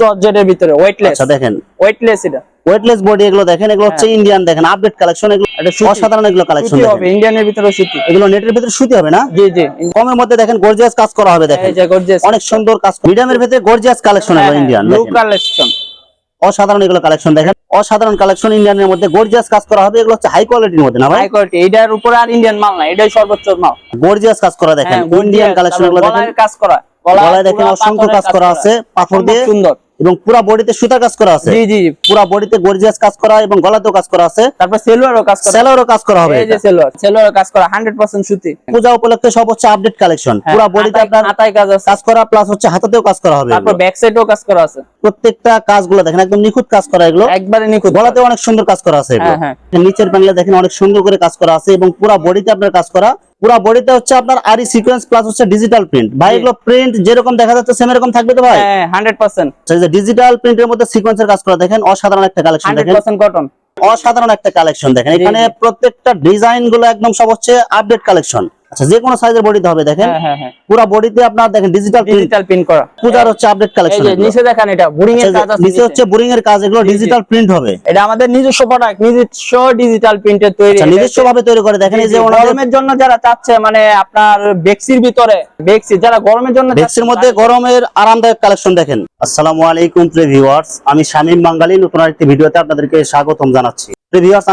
জর্জেটের ভিতরে ওয়েটলেস আচ্ছা দেখেন। ওয়েটলেস এটা। ওয়েটলেস বডি এগুলো দেখেন এগুলো হচ্ছে ইন্ডিয়ান দেখেন আপডেট কালেকশন এগুলো। অসাধারণ এগুলো কালেকশন হবে ইন্ডিয়ানের ভিতরে সুতি। এগুলো নেটের ভিতরে সুতি হবে না? জি জি। কমের মধ্যে দেখেন গর্জিয়াস কাজ করা হবে দেখেন। এই যে গর্জিয়াস অনেক সুন্দর কাজ মিডিয়ামের ভিতরে গর্জিয়াস কালেকশন ইন্ডিয়ান দেখেন। কালেকশন অসাধারণ এগুলো কালেকশন দেখেন। অসাধারণ কালেকশন ইন্ডিয়ানের মধ্যে গর্জিয়াস কাজ করা হবে এগুলো হচ্ছে হাই কোয়ালিটির মধ্যে না ভাই? হাই কোয়ালিটি এটার উপরে আর ইন্ডিয়ান মাল না এটাই সর্বোচ্চ মাল। গর্জিয়াস কাজ করা দেখেন। ইন্ডিয়ান কালেকশন এগুলো দেখেন। কাজ করা গলায় দেখেন অসংখ্য কাজ করা আছে পাথর দিয়ে। সুন্দর। এবং পুরা বডিতে সুতার কাজ করা আছে। জি জি। পুরা বডিতে গর্জিয়াস কাজ করা এবং গলাতেও কাজ করা আছে। তারপর সেলোয়ারও কাজ করা। সেলারও কাজ করা হবে এই যে। সেলোয়ার সেলোয়ার কাজ করা 100% সুতি। পূজা উপলক্ষে সব হচ্ছে আপডেট কালেকশন হ্যাঁ, পুরা বডিতে আপনার হাতায় কাজ আছে। কাজ করা প্লাস হচ্ছে হাতাতেও কাজ করা হবে তারপর ব্যাক সাইডেও কাজ করা আছে। প্রত্যেকটা কাজগুলো দেখেন একদম নিখুঁত কাজ করা এগুলো। একবারে নিখুঁত গলাতে অনেক সুন্দর কাজ করা আছে এগুলো। হ্যাঁ, নিচের প্যানেলে দেখেন অনেক সুন্দর করে কাজ করা আছে এবং পুরা বডিতে আপনার কাজ করা পুরা বডিতে হচ্ছে আপনার আরি সিকোয়েন্স প্লাস হচ্ছে ডিজিটাল প্রিন্ট ভাই এগুলো প্রিন্ট যেরকম দেখা যাচ্ছে সেম এরকম থাকবে তো ভাই? হ্যাঁ 100% ডিজিটাল প্রিন্টের মধ্যে সিকোয়েন্সের কাজ করা দেখেন অসাধারণ একটা কালেকশন দেখেন। 100% কটন অসাধারণ একটা কালেকশন দেখেন। এখানে প্রত্যেকটা ডিজাইনগুলো একদম সব হচ্ছে আপডেট কালেকশন আচ্ছা যে কোনো সাইজের বডিতে হবে দেখেন। হ্যাঁ হ্যাঁ হ্যাঁ। পুরা বডিতে আপনার দেখেন ডিজিটাল প্রিন্ট ডিজিটাল প্রিন্ট করা। পূজার হচ্ছে আপডেট এই কালেকশন যে নিচে দেখেন এটা বোরিং এর কাজ আছে নিচে হচ্ছে বোরিং এর কাজ এগুলো। ডিজিটাল প্রিন্ট হবে। এটা আমাদের নিজস্ব প্রোডাক্ট নিজস্ব ডিজিটাল প্রিন্টের তৈরি। আচ্ছা নিজস্ব ভাবে তৈরি করে দেখেন এই যে গরমের জন্য যারা চাচ্ছে মানে আপনার বেক্সির ভিতরে বেক্সি যারা গরমের জন্য ডেস্কের মধ্যে গরমের আরামদায়ক কালেকশন দেখেন। আসসালামু আলাইকুম প্রিয় ভিউয়ার্স আমি শামীম বাঙালি নতুন আরেকটি ভিডিওতে আপনাদেরকে স্বাগতম জানাচ্ছি।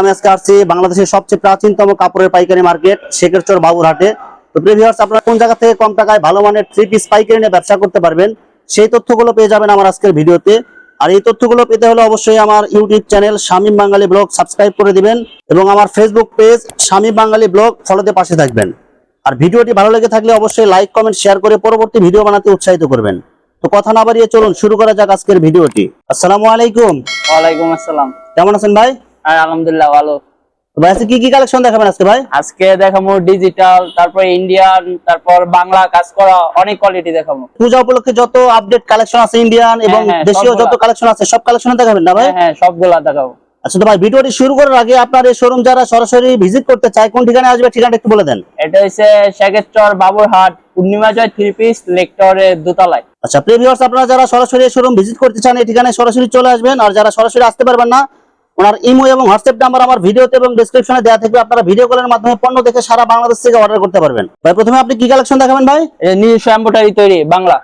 আমি আজকে আসছি বাংলাদেশের সবচেয়ে প্রাচীনতম কাপড়ের পাইকারি মার্কেট, শেখেরচর বাবুরহাটে। তো প্রিয় আপনারা কোন জায়গা থেকে কম টাকায় ভালো মানের থ্রি পিস পাইকারি নিয়ে ব্যবসা করতে পারবেন, সেই তথ্যগুলো পেয়ে যাবেন আমার আজকের ভিডিওতে। আর এই তথ্যগুলো পেতে হলে অবশ্যই আমার YouTube channel Shamim Bangali vlog subscribe করে দিবেন এবং আমার Facebook page Shamim Bangali vlog ফলোতে পাশে থাকবেন। আর ভিডিওটি ভালো লেগে থাকলে অবশ্যই লাইক কমেন্ট শেয়ার করে পরবর্তী ভিডিও বানাতে উৎসাহিত করবেন। তো কথা না বাড়িয়ে চলুন, শুরু করা যাক আজকের ভিডিওটি। আসসালামু আলাইকুম। ওয়ালাইকুম আসসালাম। কেমন আছেন ভাই? আর আলহামদুলিল্লাহ ভালো। তো ভাই আজকে কি কি কালেকশন দেখাবেন আজকে ভাই? আজকে দেখাবো ডিজিটাল তারপর ইন্ডিয়ান তারপর বাংলা কাজ করা অনেক কোয়ালিটি দেখাবো। পূজা উপলক্ষে যত আপডেট কালেকশন আছে ইন্ডিয়ান এবং হ্যাঁ, দেশীয় যত কালেকশন আছে সব কালেকশন দেখাবেন না ভাই? হ্যাঁ হ্যাঁ সবগুলা দেখাবো। আচ্ছা তো ভাই ভিডিওটি শুরু করার আগে আপনার এই শোরুম যারা সরাসরি ভিজিট করতে চায় কোন ঠিকানায় আসবে ঠিকানাটা একটু বলে দেন। এটা হচ্ছে শেখেরচর বাবুরহাট পূর্ণিমা জয় থ্রি পিস লেকটরের দোতলায়। আচ্ছা প্রিভিউয়ার্স আপনারা যারা সরাসরি শোরুম ভিজিট করতে চান এই ঠিকানায় সরাসরি চলে আসবেন। আর যারা সরাসরি আসতে পারবেন না ওনার ইমো এবং হোয়াটসঅ্যাপ নাম্বার আমার ভিডিওতে এবং ডেসক্রিপশনে দেওয়া থাকবে। আপনারা ভিডিও কলের মাধ্যমে পণ্য দেখে সারা বাংলাদেশ থেকে অর্ডার করতে পারবেন। ভাই প্রথমে আপনি কি কালেকশন দেখাবেন ভাই? নিজস্ব এম্বোটারি তৈরি বাংলা।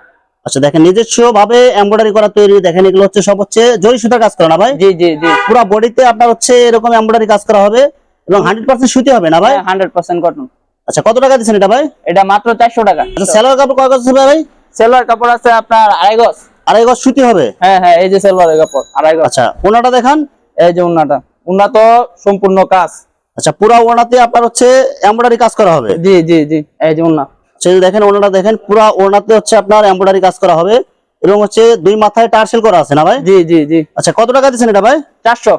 আচ্ছা দেখেন নিজস্ব ভাবে এমব্রয়ডারি করা তৈরি। দেখেন এগুলো হচ্ছে সব হচ্ছে জরি সুতার কাজ করা না ভাই? জি জি জি। পুরো বডিতে আপনার হচ্ছে এরকম এমব্রয়ডারি কাজ করা হবে এবং হান্ড্রেড পার্সেন্ট সুতি হবে না ভাই? হান্ড্রেড পার্সেন্ট কটন আচ্ছা কত টাকা দিচ্ছেন এটা ভাই? এটা মাত্র চারশো টাকা। আচ্ছা সেলোয়ার কাপড় কয় গজ হবে ভাই? সেলোয়ার কাপড় আছে আপনার আড়াই গজ। আড়াই গজ সুতি হবে? হ্যাঁ হ্যাঁ এই যে সেলোয়ারের কাপড় আড়াই গজ। আচ্ছা ওনাটা দেখান। এই যে উন্নাটা উন্না তো সম্পূর্ণ কাজ। আচ্ছা পুরা ওনাতে আপনার হচ্ছে এমব্রয়ডারি কাজ করা হবে? জি জি জি এই যে উন্না। সেই দেখেন ওনাটা দেখেন পুরা ওনাতে হচ্ছে আপনার এমব্রয়ডারি কাজ করা হবে এবং হচ্ছে দুই মাথায় টার্সেল করা আছে না ভাই? জি জি জি। আচ্ছা কত টাকা দিচ্ছেন এটা ভাই? চারশো।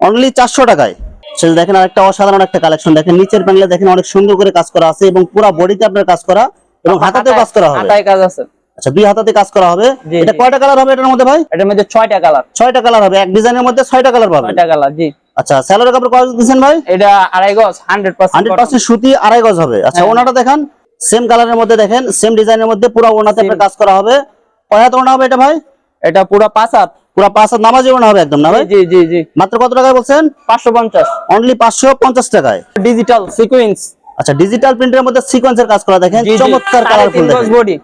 অনলি চারশো টাকায়। সেই দেখেন আরেকটা অসাধারণ একটা কালেকশন দেখেন নিচের প্যানেলে দেখেন অনেক সুন্দর করে কাজ করা আছে এবং পুরা বডিতে আপনার কাজ করা এবং হাতাতেও কাজ করা হবে। হাতায় কাজ আছে। আচ্ছা দুই হাতাতে কাজ করা হবে। এটা কয়টা কালার হবে এটার মধ্যে ভাই? এটার মধ্যে ছয়টা কালার ছয়টা কালার হবে। এক ডিজাইনের মধ্যে ছয়টা কালার পাবেন ছয়টা কালার জি। আচ্ছা স্যালোর কাপড় কয় দিচ্ছেন ভাই? এটা আড়াই গজ হান্ড্রেড পার্সেন্ট সুতি আড়াই গজ হবে। আচ্ছা হ্যাঁ। ওনাটা দেখেন সেম কালারের মধ্যে দেখেন সেম ডিজাইনের মধ্যে পুরো ওনাতে কাজ করা হবে। কয় হাত ওনা হবে এটা ভাই? এটা পুরো পাঁচ হাত। পুরো পাঁচ হাত নামাজি ওনা হবে একদম না ভাই? জি জি জি। মাত্র কত টাকায় বলছেন? পাঁচশো পঞ্চাশ। অনলি পাঁচশো পঞ্চাশ টাকায়। ডিজিটাল সিকুয়েন্স আচ্ছা ডিজিটাল প্রিন্টের মধ্যে সিকোয়েন্সের কাজ করা দেখেন। চমৎকার কালারফুল দেখেন। বডি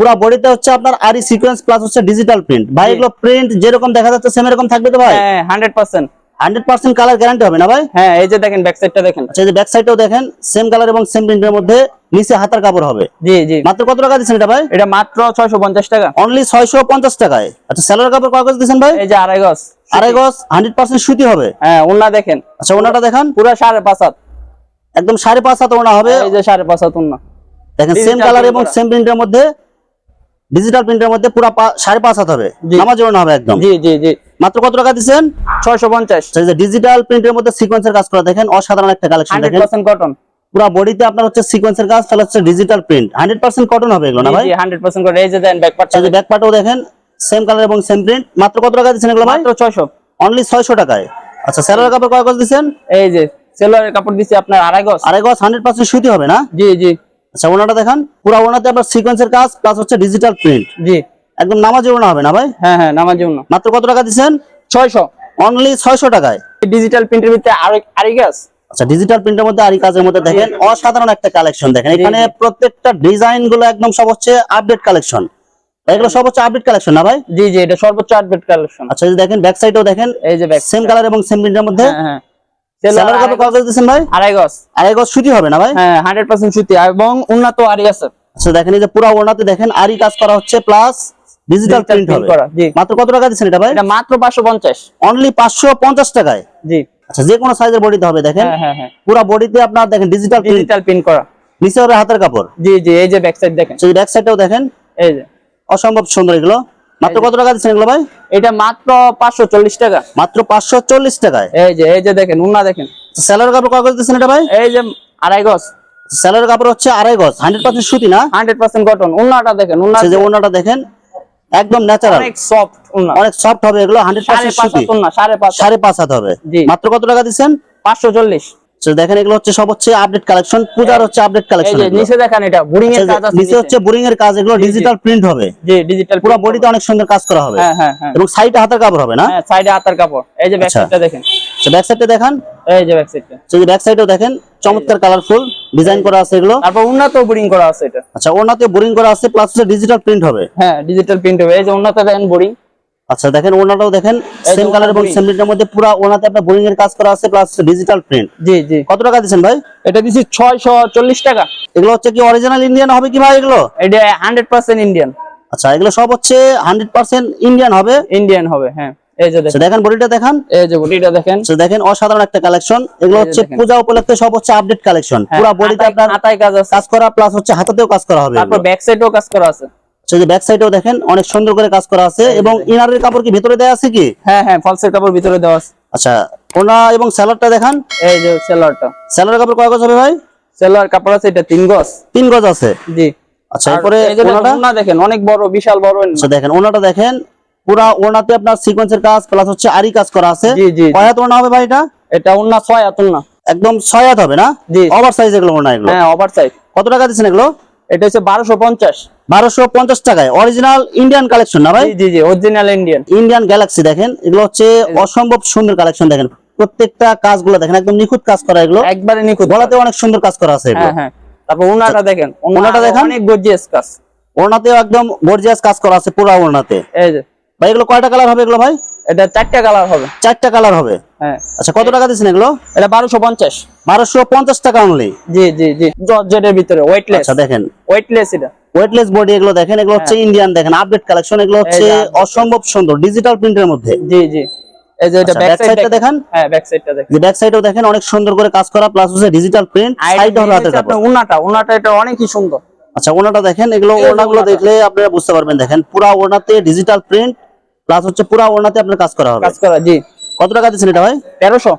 পুরো বডিতে হচ্ছে আপনার আরি সিকোয়েন্স প্লাস হচ্ছে ডিজিটাল প্রিন্ট ভাই এগুলো প্রিন্ট যেরকম দেখা যাচ্ছে সেম এরকম থাকবে তো ভাই? হ্যাঁ hundred percent hundred percent colour guarantee হবে না ভাই? হ্যাঁ এই যে দেখেন ব্যাক সাইডটা দেখেন। আচ্ছা এই যে ব্যাক সাইডেও দেখেন সেম কালার এবং সেম প্রিন্টের মধ্যে নিচে হাতার কাপড় হবে। জি জি। মাত্র কত টাকা দিচ্ছেন এটা ভাই? এটা মাত্র ছয়শো পঞ্চাশ টাকা। অনলি ছয়শো পঞ্চাশ টাকায়। আচ্ছা স্যালোয়ার কাপড় কয় গজ দিচ্ছেন ভাই? এই যে আড়াই গজ। আড়াই গজ হান্ড্রেড পার্সেন্ট সুতি হবে। হ্যাঁ উন্না দেখেন। আচ্ছা ওনাটা দেখান। পুরো সাড়ে পাঁচ হাত। একদম সাড়ে পাঁচ হাত ওনা হবে। এই যে সাড়ে পাঁচ হাত উন্না দেখেন সেম কালার এবং সেম প্রিন্টের মধ্যে ডিজিটাল প্রিন্টের মধ্যে পুরো সাড়ে পাঁচ হাত হবে। নামাজ ওনা হবে একদম। জি জি জি। মাত্র কত টাকা দিচ্ছেন? ছয়শো পঞ্চাশ। আচ্ছা, ডিজিটাল প্রিন্টের মধ্যে সিকোয়েন্সের কাজ করা দেখেন অসাধারণ একটা কালেকশন দেখেন। কটন পুরো বডিতে আপনার হচ্ছে সিকোয়েন্সের কাজ তাহলে হচ্ছে digital print hundred percent cotton হবে এগুলো না ভাই? হান্ড্রেড পার্সেন্ট কটন এই যে দেন ব্যাক আচ্ছা, ব্যাক পার্টও দেখেন সেম কালার এবং সেম প্রিন্ট মাত্র কত টাকা দিচ্ছেন এগুলো মাত্র ছয়শো। অনলি ছয়শো টাকায়। আচ্ছা স্যালোয়ার কাপড় কয় গজ দিচ্ছেন? এই যে সেলোয়ারের কাপড় দিছি আপনার আড়াই গজ। আড়াই গজ হান্ড্রেড পার্সেন্ট সুতি হবে না? জি জি। আচ্ছা ওনাটা দেখান। পুরো ওনাতে আপনার সিকোয়েন্সের কাজ প্লাস হচ্ছে ডিজিটাল প্রিন্ট জি। একদম নামাজি ওড়না হবে না ভাই? হ্যাঁ হ্যাঁ নামার জন্য মাত্র কত টাকা দিচ্ছেন? ছয়শো। অনলি ছয়শো টাকায়। ডিজিটাল প্রিন্টের ভিতরে আরও আরি গাছ আচ্ছা ডিজিটাল প্রিন্টের মধ্যে আরি কাজের মধ্যে দেখেন অসাধারণ একটা কালেকশন দেখেন। এখানে প্রত্যেকটা ডিজাইনগুলো একদম সব হচ্ছে আপডেট কালেকশন এগুলো হচ্ছে আপডেট কালেকশন না ভাই? জি জি এটা সর্বোচ্চ আপডেট কালেকশন আচ্ছা দেখেন ব্যাক সাইডেও দেখেন এই যে ব্যাগ সেম কালার এবং সেম প্রিন্টের মধ্যে। হ্যাঁ হ্যাঁ। সেলার কাপড় কত দিচ্ছেন ভাই? আড়াই গজ। আড়াই গজ সুতি হবে না ভাই? হ্যাঁ সুতি। এবং উন্নত আরি আছে। আচ্ছা দেখেন এই যে পুরো ওড়নাতে দেখেন আরি কাজ করা হচ্ছে প্লাস ডিজিটাল প্রিন্ট হবে। মাত্র কত টাকা দিচ্ছেন এটা ভাই? এটা মাত্র পাঁচশো পঞ্চাশ। অনলি পাঁচশো পঞ্চাশ টাকায়? জি। আচ্ছা যে কোনো সাইজের বডিতে হবে দেখেন। হ্যাঁ হ্যাঁ হ্যাঁ। পুরো বডিতে আপনার দেখেন ডিজিটাল প্রিন্ট ডিজিটাল প্রিন্ট করা। নিচে হবে হাতের কাপড়। জি জি এই যে ব্যাক সাইড দেখেন। ব্যাক সাইডটাও দেখেন। এই যে। অসম্ভব সুন্দর এগুলো। মাত্র কত টাকা দিচ্ছেন এগুলো ভাই? এটা মাত্র পাঁচশো চল্লিশ টাকা। মাত্র পাঁচশো চল্লিশ টাকায়? এই যে এই যে দেখেন উন্না দেখেন। স্যালার কাপড় কাগজ দিচ্ছেন এটা ভাই? এই যে আড়াই গজ। স্যালার কাপড় হচ্ছে আড়াই গজ হান্ড্রেড পার্সেন্ট সুতি না? হান্ড্রেড পার্সেন্ট কটন উন্নাটা দেখেন উন্না যে ওনাটা দেখেন একদম ন্যাচারাল অনেক সফট উন্না। অনেক সফট হবে এগুলো হান্ড্রেড পার্সেন্ট সুতি। সাড়ে পাঁচ হাত। সাড়ে পাঁচ হাত হবে। জি। মাত্র কত টাকা দিচ্ছেন? পাঁচশো চল্লিশ। তো দেখেন এগুলো হচ্ছে সব হচ্ছে আপডেট কালেকশন পূজার হচ্ছে আপডেট এই কালেকশন যে নিচে দেখেন এটা বুড়িং এর কাজ আছে নিচে হচ্ছে বোরিং এর কাজ এগুলো ডিজিটাল প্রিন্ট হবে। জি ডিজিটাল পুরো বডিতে অনেক সুন্দর কাজ করা হবে। হ্যাঁ হ্যাঁ হ্যাঁ। এবং সাইডে হাতের কাপড় হবে না? হ্যাঁ সাইডে হাতার কাপড়। এই যে ব্যাক আচ্ছা। সাইডটা দেখেন। ব্যাক সাইডে দেখান। এই যে ব্যাক সাইডটা সেই ব্যাক সাইডেও দেখেন চমৎকার কালারফুল ডিজাইন করা আছে এগুলো। তারপর উন্নত বোরিং করা আছে এটা। আচ্ছা ওনাতে বোরিং করা আছে প্লাস ডিজিটাল প্রিন্ট হবে। হ্যাঁ ডিজিটাল প্রিন্ট হবে। এই যে উন্নত দেখেন বোরিং আচ্ছা দেখেন ওনাটাও দেখেন সেম কালার এবং সেম প্রিন্টের মধ্যে পুরো ওনাতে আপনার বোরিং এর কাজ করা আছে প্লাস ডিজিটাল প্রিন্ট জি জি। কত টাকা দিচ্ছেন ভাই? এটা দিছি ছয়শো চল্লিশ টাকা। এগুলো হচ্ছে কি অরিজিনাল ইন্ডিয়ান হবে কি ভাই এগুলো? এটা হান্ড্রেড পার্সেন্ট ইন্ডিয়ান আচ্ছা এগুলো সব হচ্ছে হান্ড্রেড পার্সেন্ট ইন্ডিয়ান হবে। ইন্ডিয়ান হবে হ্যাঁ। এই যে আচ্ছা, দেখেন। দেখেন বডিটা দেখান। এই যে বডিটা দেখেন। আচ্ছা, দেখেন অসাধারণ একটা কালেকশন এগুলো হচ্ছে পূজা উপলক্ষে সব হচ্ছে আপডেট কালেকশন পুরো বডিতে আপনার হাতায় কাজ আছে। কাজ করা প্লাস হচ্ছে হাতাতেও কাজ করা হবে তারপর ব্যাক সাইডেও কাজ করা আছে। সেই যে ব্যাক সাইডেও দেখেন অনেক সুন্দর করে কাজ করা আছে। এবং ইনারের কাপড় কি ভেতরে দেওয়া আছে কি? হ্যাঁ হ্যাঁ ফলসের কাপড় ভিতরে দেওয়া আছে। আচ্ছা ওনা এবং স্যালাডটা দেখান। এই যে স্যালাডের কাপড় কয় গজ হবে ভাই? সেলোয়ার কাপড় আছে এটা তিন গজ। তিন গজ আছে? জি। আচ্ছা এরপরে ওনাটা? দেখেন অনেক বড় বিশাল বড়। আচ্ছা দেখেন ওনাটা দেখেন। পুরা ওনাতে আপনার সিকোয়েন্সের কাজ প্লাস হচ্ছে আরি কাজ করা আছে। জি, জি। কয় হাত ওনা হবে ভাই এটা? এটা ওড়না ছয় হাত একদম ছয় হাত হবে না? জি। ওভার সাইজ এগুলো ওনা এগুলো। হ্যাঁ ওভার সাইজ কত টাকা দিচ্ছেন এগুলো? এটা হচ্ছে বারোশো পঞ্চাশ। বারোশো পঞ্চাশ টাকায়। অরিজিনাল ইন্ডিয়ান কালেকশন না ভাই? জি জি অরিজিনাল ইন্ডিয়ান ইন্ডিয়ান গ্যালাক্সি দেখেন এগুলো হচ্ছে অসম্ভব সুন্দর কালেকশন দেখেন। প্রত্যেকটা কাজগুলো দেখেন একদম নিখুঁত কাজ করা এগুলো। একবারে নিখুঁত গলাতে অনেক সুন্দর কাজ করা আছে এগুলো। হ্যাঁ হ্যাঁ। তারপর ওনাটা দেখেন ওড়নাটা দেখান। অনেক গর্জিয়াস কাজ। ওড়নাতেও একদম গর্জিয়াস কাজ করা আছে পুরো ওড়নাতে এই যে। ভাই এগুলো কয়টা কালার হবে এগুলো ভাই? এটা চারটা কালার হবে। চারটা কালার হবে? হ্যাঁ। আচ্ছা কত টাকা দিচ্ছেন এগুলো? এটা বারোশো পঞ্চাশ। বারোশো পঞ্চাশ টাকা অনলি জি জি জি। জর্জেটের ভিতরে ওয়েটলেস আচ্ছা দেখেন। ওয়েটলেস এটা। ওয়েটলেস বডি এগুলো দেখেন এগুলো হচ্ছে ইন্ডিয়ান দেখেন আপডেট কালেকশন এগুলো হচ্ছে অসম্ভব সুন্দর ডিজিটাল প্রিন্টের মধ্যে। জি জি। এই যে এটা আচ্ছা, ব্যাক হ্যাঁ সাইডটা দেখেন। যে ব্যাক সাইডেও দেখেন অনেক সুন্দর করে কাজ করা প্লাস হচ্ছে ডিজিটাল প্রিন্ট সাইড কাপড়। উনাটা উনাটা এটা অনেকই সুন্দর। আচ্ছা ওনাটা দেখেন এগুলো ওনাগুলো দেখলে আপনারা বুঝতে পারবেন দেখেন পুরা ওনাতে ডিজিটাল প্রিন্ট প্লাস হচ্ছে পুরা ওনাতে আপনার কাজ করা হবে। কাজ করা জি। কত টাকা দিচ্ছেন এটা ভাই? তেরোশো।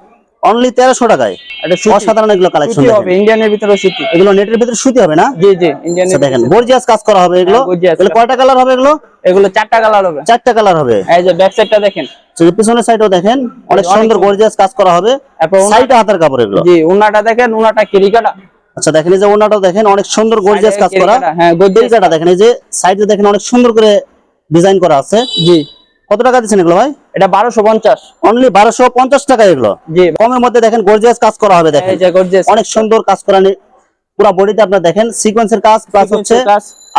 অনলি তেরোশো টাকায়। এটা অসাধারণ এগুলো কালেকশন হবে ইন্ডিয়ানের ভিতরে সুতি। এগুলো নেটের ভিতরে সুতি হবে না? জি জি ইন্ডিয়ানের আচ্ছা দেখেন গর্জিয়াস কাজ করা হবে এগুলো। হ্যাঁ, এগুলো কাজ। কয়টা কালার হবে এগুলো? এগুলো চারটা কালার হবে। চারটা কালার হবে। এই যে ব্যাক সাইডটা দেখেন। তো পিছনের সাইডেও দেখেন অনেক সুন্দর। গর্জিয়াস কাজ করা হবে। সাইডে হাতের কাপড় এগুলো। জি উনাটা দেখেন উনাটা কিরিকাটা। আচ্ছা দেখেন এই যে ওনাটাও দেখেন অনেক সুন্দর গর্জিয়াস কাজ করা। হ্যাঁ, gorgeous দেখেন এই যে সাইডে দেখেন অনেক সুন্দর করে ডিজাইন করা আছে। জি। কত টাকা দিচ্ছেন এগুলো ভাই? এটা বারোশো পঞ্চাশ। অনলি বারোশো পঞ্চাশ টাকা এগুলো। জি। কমের মধ্যে দেখেন গর্জিয়াস কাজ করা হবে দেখেন। গর্জিয়াস অনেক সুন্দর কাজ করা পুরা বডিতে আপনার দেখেন সিকোয়েন্সের কাজ প্লাস হচ্ছে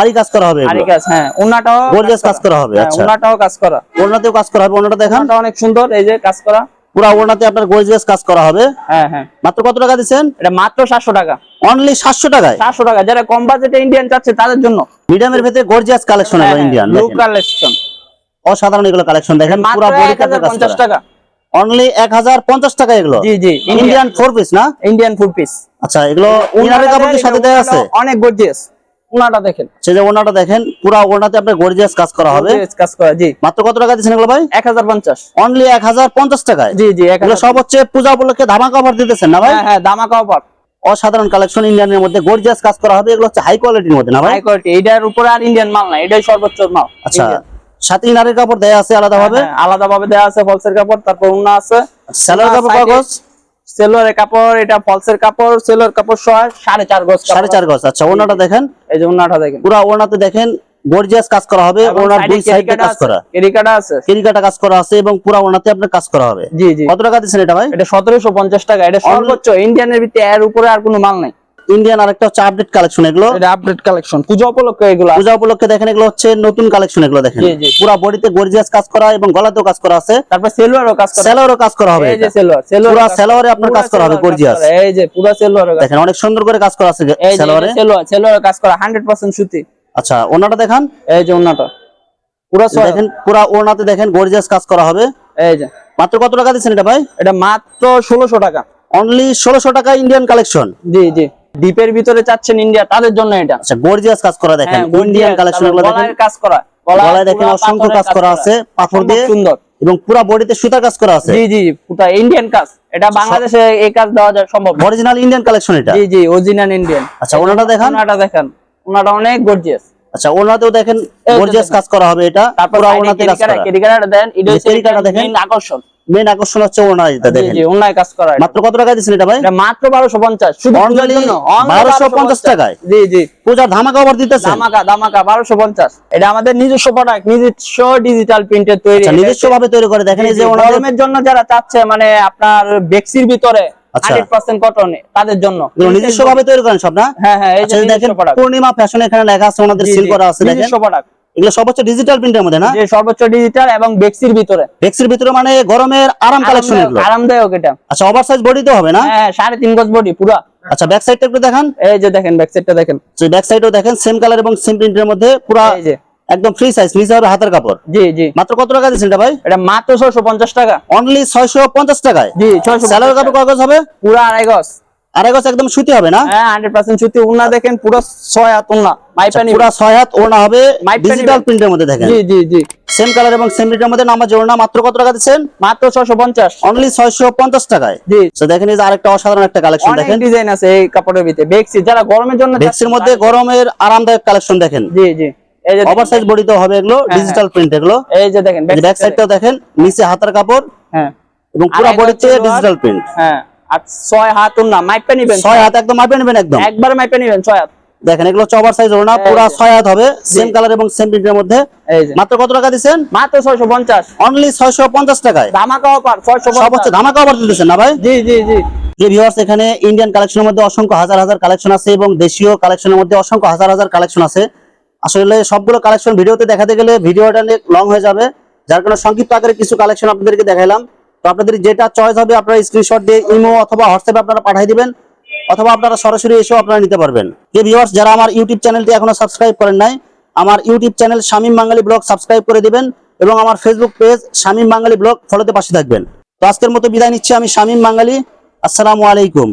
আরি কাজ করা হবে আরি কাজ হ্যাঁ। উনাটাও Gorgeous কাজ করা হবে, হ্যাঁ, আচ্ছা। উনাটাও কাজ করা। কাজ করা হবে ওড়নাটা দেখেন। উনাটা অনেক সুন্দর এই যে কাজ করা। পুরা ওড়নাতে আপনার গর্জিয়াস কাজ করা হবে। হ্যাঁ হ্যাঁ। মাত্র কত টাকা দিচ্ছেন? এটা মাত্র সাতশো টাকা। অনলি সাতশো টাকায়? সাতশো টাকা। যারা কম বাজেটে ইন্ডিয়ান চাচ্ছে তাদের জন্য। মিডিয়ামের ভেতরে গর্জিয়াস কালেকশন হ্যাঁ, ইন্ডিয়ান কালেকশন অসাধারণ এগুলো কালেকশন দেখেন পুরা বডি পঞ্চাশ টাকা। অনলি এক হাজার পঞ্চাশ টাকা এগুলো? জি জি ইন্ডিয়ান ফোর পিস না? ইন্ডিয়ান ফুড পিস আচ্ছা এগুলো ইনারের কাপড় কি সাথে দেওয়া আছে? অনেক গর্জিয়াস উনাটা দেখেন। সেই যে ওড়নাটা দেখেন পুরা ওড়নাতে আপনার গর্জিয়াস কাজ করা হবে। কাজ করা জি। মাত্র কত টাকা দিচ্ছেন এগুলো ভাই? এক হাজার পঞ্চাশ। অনলি এক হাজার পঞ্চাশ টাকায়। জি জি এগুলো সব হচ্ছে পূজা উপলক্ষে ধামাকা অফার দিতেছেন না ভাই? হ্যাঁ হ্যাঁ দামাকা অফার অসাধারণ কালেকশন ইন্ডিয়ানের মধ্যে গর্জিয়াস কাজ করা হবে। এগুলো হচ্ছে হাই কোয়ালিটির মধ্যে না ভাই? হাই কোয়ালিটি এটার উপরে আর ইন্ডিয়ান মাল না এটাই সর্বোচ্চ মাল। আচ্ছা। সাথে ইনারের কাপড় দেয়া আছে আলাদা ভাবে হ্যাঁ, আলাদা ভাবে দেওয়া আছে ফলসের কাপড় তারপর উন্না আছে। স্যালোর কাপড় কাগজ সেলোয়ারের কাপড় এটা ফলসের কাপড় সেলোয়ার কাপড় সহ সাড়ে চার গজ সাড়ে চার গজ আচ্ছা ওনাটা দেখেন। এই যে উন্নাটা দেখেন। পুরা ওনাতে দেখেন গর্জিয়াস কাজ করা হবে ওনার দুই সাইডে কাজ আছে, করা। কেরিকাটা আছে। কেরিকাটা কাজ করা আছে এবং পুরো ওনাতে আপনার কাজ করা হবে। জি জি। কত টাকা দিচ্ছেন এটা ভাই? এটা সতেরোশো পঞ্চাশ টাকা এটা সর্বোচ্চ ইন্ডিয়ানের ভিতরে এর উপরে আর কোনো মাল নাই। ইন্ডিয়ান আরেকটা হচ্ছে আপডেট কালেকশন এগুলো? এটা আপডেট কালেকশন পূজা উপলক্ষে এগুলো। পূজা উপলক্ষে দেখেন এগুলো হচ্ছে নতুন কালেকশন এগুলো দেখেন। পুরো বডিতে গর্জিয়াস কাজ করা এবং গলাতেও কাজ করা আছে। তারপর সেলোয়ারও কাজ করে। সেলোয়ারও কাজ করা হবে এই যে সেলোয়ার সেলোয়ার পুরা সালোয়ারে আপনার কাজ করা হবে gorgeous। এই যে পুরো সেলোয়ার দেখেন অনেক সুন্দর করে কাজ করা আছে সেলোয়ারে সেলোয়ার সেলোয়ার কাজ করা 100% সুতি। আচ্ছা ওনাটা দেখান। এই যে ওন্নাটা পুরো দেখেন পুরা ওনাতে দেখেন গর্জিয়াস কাজ করা হবে। এই যে। মাত্র কত টাকা দিচ্ছেন এটা ভাই? এটা মাত্র 1600 টাকা। অনলি ষোলোশো টাকা ইন্ডিয়ান কালেকশন জি জি। ডিপের ভিতরে চাচ্ছেন ইন্ডিয়া তাদের জন্য এটা। আচ্ছা গর্জিয়াস কাজ করা দেখেন ইন্ডিয়ান কালেকশনগুলো দেখেন। কাজ করা গলায় দেখেন অসংখ্য কাজ করা আছে পাথর দিয়ে। সুন্দর। এবং পুরা বডিতে সুতা কাজ করা আছে। জি জি পুরা ইন্ডিয়ান কাজ। এটা বাংলাদেশে এই কাজ দেওয়া যায় সম্ভব অরিজিনাল ইন্ডিয়ান কালেকশন এটা? জি জি অরিজিনাল ইন্ডিয়ান আচ্ছা ওনাটা দেখেন। ওনাটা দেখেন। ওনাটা অনেক গর্জিয়াস আচ্ছা ওনাতেও দেখেন গর্জিয়াস কাজ করা হবে এটা। পুরা ওনাতে কাজ করা। কেরিকাটা দেন এটা কেরিকাটা দেখেন। আকর্ষণ। মেন আকর্ষণ হচ্ছে এটা দেখেন। জি কাজ করা মাত্র কত টাকা দিচ্ছেন এটা ভাই? এটা মাত্র 1250 শুধু পূজার জন্য। 1250 টাকায়? জি জি। পূজার ধামাকা অফার দিতেছেন? দামাকা দামাকা 1250 এটা আমাদের নিজস্ব প্রোডাক্ট নিজস্ব ডিজিটাল তৈরি। আচ্ছা নিজস্ব ভাবে তৈরি করে দেখেন এই যে ওনাদের জন্য যারা চাচ্ছে মানে আপনার বেক্সির ভিতরে আচ্ছা। 100% কটন তাদের জন্য। নিজস্ব ভাবে তৈরি করেন সব না? হ্যাঁ হ্যাঁ এই যে আচ্ছা দেখেন পূর্ণিমা ফ্যাশন এখানে লেখা আছে ওনাদের সিল করা আছে দেখেন। এগুলো সব ডিজিটাল প্রিন্টের মধ্যে না? সর্বোচ্চ ডিজিটাল এবং বেক্সির ভিতরে। ভেক্সির ভিতরে মানে গরমের আরাম কালেকশন এগুলো? আরামদায়ক এটা। আচ্ছা হবে না? হ্যাঁ গজ বডি পুরা। আচ্ছা ব্যাক সাইডটা একটু দেখান। এই যে দেখেন ব্যাক সাইডটা দেখেন। ব্যাক সাইডও দেখেন সেম কালার এবং সেম প্রিন্টের মধ্যে পুরো এই যে। একদম ফ্রি সাইজ হবে হাতের কাপড়। জি জি। মাত্র কত টাকা দিচ্ছেন এটা ভাই? এটা মাত্র ছয়শো পঞ্চাশ টাকা। অনলি ছয়শো পঞ্চাশ টাকায়। জি কাপড় হবে? পুরা আড়াই গজ। আর একদম সুতি হবে না? হ্যাঁ উন্না দেখেন পুরো হাত মাইপানি হাত হবে ডিজিটাল প্রিন্টের মধ্যে দেখেন। জি জি জি। সেম কালার এবং সেম মধ্যে নামাজ মাত্র কত টাকা দিচ্ছেন? মাত্র ছয়শো পঞ্চাশ। অনলি ছয়শো পঞ্চাশ টাকায়। জি। তো দেখেন এই যে আরেকটা অসাধারণ একটা কালেকশন অনেক দেখেন। ডিজাইন আছে এই কাপড়ের ভিতরে। বেক্সি যারা গরমের জন্য মধ্যে গরমের আরামদায়ক কালেকশন দেখেন। জি জি। এই যে হবে এগুলো হ্যাঁ, ডিজিটাল প্রিন্ট এগুলো। এই যে দেখেন ব্যাক সাইডটাও দেখেন। নিচে হাতের কাপড় হ্যাঁ। এবং পুরো বডিতে ডিজিটাল প্রিন্ট হ্যাঁ। আর ছয় হাত উন্না মাইপা নিবেন? ছয় হাত একদম মাপে নেবেন একদম। একবার মাইপা নিবেন ছয় হাত। দেখেন এগুলো চওবার সাইজ ওড়না এই পুরো হাত হবে সেম কালার এবং সেম প্রিন্টের মধ্যে। মাত্র কত টাকা মাত্র ছয়শো পঞ্চাশ। অনলি ছয়শো পঞ্চাশ টাকায়। ধামাকা অফার ছয়শো সব ধামাকা অফার দিতেছেন না ভাই? জি জি জি। ভিউয়ার্স এখানে ইন্ডিয়ান কালেকশনের মধ্যে অসংখ্য হাজার হাজার কালেকশন আছে এবং দেশীয় কালেকশনের মধ্যে অসংখ্য হাজার হাজার কালেকশন আছে। আসলে সবগুলো কালেকশন ভিডিওতে দেখাতে গেলে ভিডিওটা অনেক লং হয়ে যাবে। যার কারণে সংক্ষিপ্ত আকারে কিছু কালেকশন আপনাদেরকে দেখাইলাম। তো আপনাদের যেটা চয়েস হবে আপনারা স্ক্রিনশট দিয়ে ইমো অথবা হোয়াটসঅ্যাপে আপনারা পাঠিয়ে দিবেন, অথবা আপনারা সরাসরি এসেও আপনারা নিতে পারবেন। যে ভিউয়ার্স যারা আমার ইউটিউব চ্যানেলটি এখনও সাবস্ক্রাইব করেন নাই, আমার YouTube channel Shamim Bangali vlog subscribe করে দিবেন এবং আমার Facebook page Shamim Bangali vlog ফলোতে পাশে থাকবেন। তো আজকের মতো বিদায় নিচ্ছি আমি শামীম বাঙালি, আসসালামু আলাইকুম।